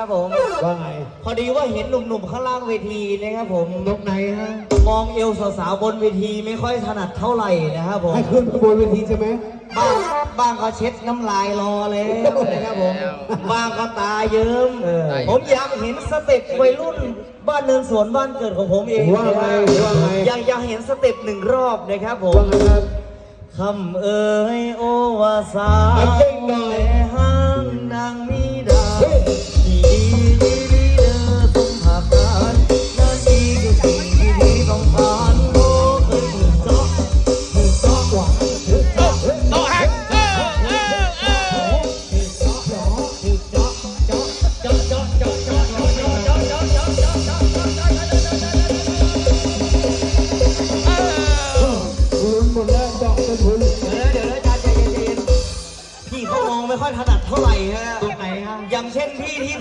นะครับผม ว่าไงพอดีว่าเห็นหนุ่มๆข้างล่างเวทีนะครับผมนกไหนฮะ มองเอวสาวๆบนเวทีไม่ค่อยถนัดเท่าไหร่นะครับผม ให้ขึ้นไปบนเวทีใช่ไหมบ้างบ้างก็เช็ดน้ำลายรอแล้วนะครับผม บ้างก็ตาเยิ้มเออผมอยากเห็นสเต็ปวัยรุ่น บ้านเนินสวนบ้านเกิดของผมเองว่าไงว่าไงอยากอยากเห็นสเต็ปหนึ่งรอบนะครับผมว่าไงครับคำเอ่ยโอวาสาเอาเก่งหน่อยแต่ห้างนางมีดา you.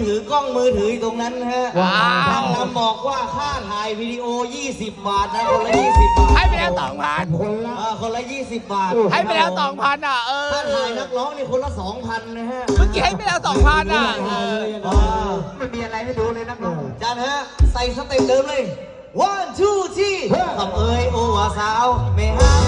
ถือกล้องมือถืออยู่ตรงนั้นฮะว้าว ทางนำบอกว่าค่าถ่ายวิดีโอ 20 บาทนะคนละ 20 บาทให้ไปแล้วสองพันคนละอ่าคนละ 20 บาทให้ไปแล้วสองพันอะเออถ้าถ่ายนักร้องนี่คนละ 2,000 นะฮะ เมื่อกี้ให้ไปแล้วสองพันอะเอออ่าไม่มีอะไรให้ดูเลยนักร้องจานฮะ ใส่สเต็ปเดิมเลย one two three คำเอ่ยโอวาสาวไม่ห้า